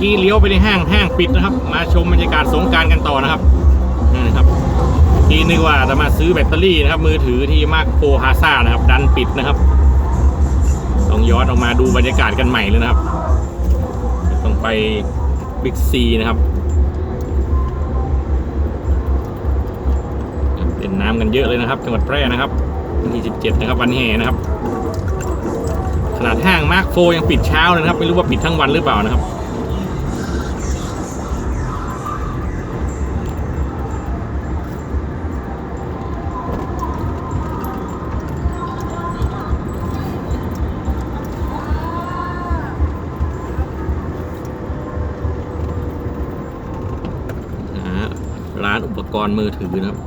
กี้เลี้ยวไปในห้างห้างปิดนะครับ มาชมบรรยากาศสงการกันต่อนะครับนี่นะครับทีนึกว่าจะมาซื้อแบตเตอรี่นะครับ มือถือที่มาร์คโฟฮาซ่านะครับ ดันปิดนะครับ ต้องย้อนออกมาดูบรรยากาศกันใหม่เลยนะครับ ต้องไปบิ๊กซีนะครับเล่นน้ำกันเยอะเลยนะครับ จังหวัดแพร่นะครับวันที่17นะครับ วันแห่นะครับขนาดห้างมาร์คโฟยังปิดเช้าเลยนะครับ ไม่รู้ว่าปิดทั้งวันหรือเปล่านะครับานอุปกรณ์มือถือนะครับ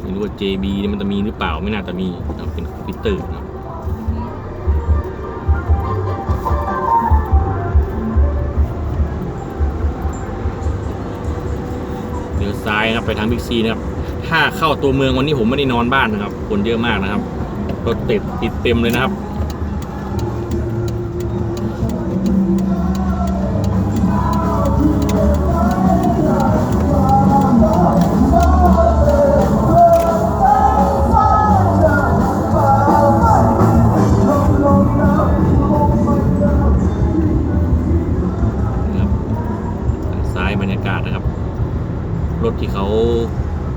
ไม่รู้ว่า JB มันจะมีหรือเปล่าไม่น่าจะมีนะเป็นคอมพิวเตอร์นะครับเลี้ยวซ้ายนะครับไปทางบิ๊กซีนะครับ ถ้าเข้าตัวเมืองวันนี้ผมไม่ได้นอนบ้านนะครับคนเยอะมากนะครับรถติดติดเต็มเลยนะครับ รถที่เขา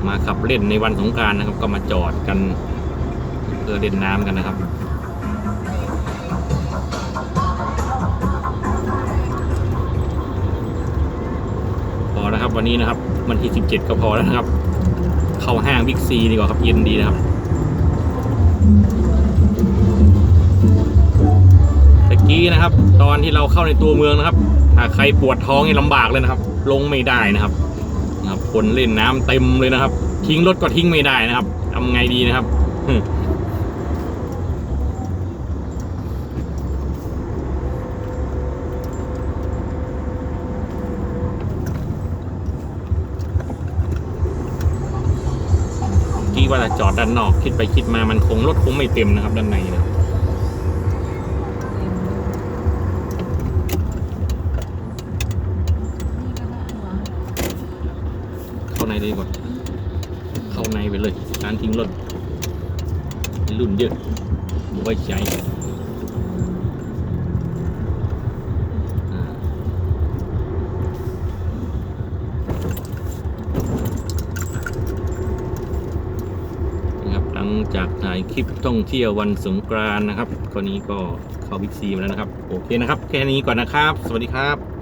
มาขับเล่นในวันสงการนะครับ ก็มาจอดกันเพื่อเล่นน้ำกันนะครับพอแล้วครับวันนี้นะครับวันที่ 17 ก็พอแล้วนะครับ เข้าห้างบิ๊กซีดีกว่าครับเย็นดีนะครับตะกี้นะครับ ตอนที่เราเข้าในตัวเมืองนะครับถ้าใครปวดท้องนี่ลำบากเลยนะครับ ลงไม่ได้นะครับ นะครับคนเล่นน้ำเต็มเลยนะครับ ทิ้งรถก็ทิ้งไม่ได้นะครับทำไงดีนะครับกี้ว่าจะจอดด้านนอกคิดไปคิดมามันคงรถคงไม่เต็มนะครับ ด้านในนะครับ เข้า ในดีกว่า เข้าในไปเลย การทิ้งรถรุ่นเยอะไว้ใจนะครับหลังจากถ่ายคลิปท่องเที่ยววันสงกรานนะครับคราวนี้ก็เข้าบิ๊กซีมาแล้วนะครับ โอเคนะครับ แค่นี้ก่อนนะครับ สวัสดีครับ